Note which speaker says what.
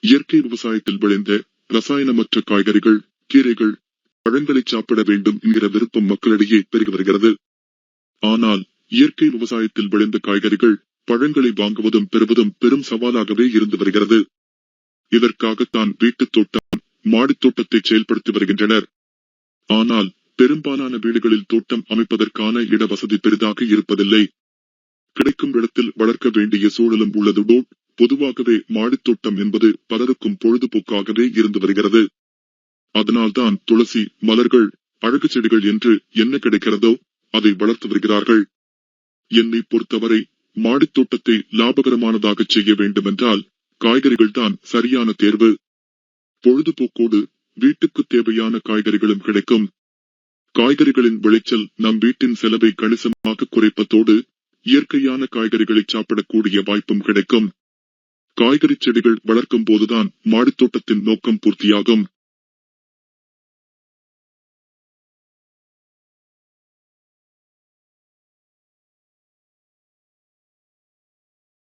Speaker 1: இயற்கை விவசாயத்தில் விளைந்த ரசாயனமற்ற காய்கறிகள் கீரைகள் பழங்களை சாப்பிட வேண்டும் என்கிற விருப்பம் மக்களிடையே பெருகி வருகிறது. ஆனால் இயற்கை விவசாயத்தில் விளைந்த காய்கறிகள் பழங்களை வாங்குவதும் பெறுவதும் பெரும் சவாலாகவே இருந்து வருகிறது. இதற்காகத்தான் வீட்டுத் தோட்டம் மாடித் தோட்டத்தை செயல்படுத்தி வருகின்றனர். ஆனால் பெரும்பாலான வீடுகளில் தோட்டம் அமைப்பதற்கான இட வசதி பெரிதாக இருப்பதில்லை. கிடைக்கும் இடத்தில் வளர்க்க வேண்டிய சூழலும் உள்ளதோடு பொதுவாகவே மாடித்தோட்டம் என்பது பலருக்கும் பொழுதுபோக்காகவே இருந்து வருகிறது. அதனால்தான் துளசி மலர்கள் அழகு செடிகள் என்று என்ன கிடைக்கிறதோ அதை வளர்த்து வருகிறார்கள். என்னை பொறுத்தவரை மாடித்தோட்டத்தை லாபகரமானதாக செய்ய வேண்டுமென்றால் காய்கறிகள் தான் சரியான தேர்வு. பொழுதுபோக்கோடு வீட்டுக்கு தேவையான காய்கறிகளும் கிடைக்கும். காய்கறிகளின் விளைச்சல் நம் வீட்டின் செலவை கணிசமாக குறைப்பதோடு இயற்கையான காய்கறிகளை சாப்பிடக்கூடிய வாய்ப்பும் கிடைக்கும். காய்கறி செடிகள் வளர்க்கும் போதுதான் மாடித்தோட்டத்தின் நோக்கம் பூர்த்தியாகும்.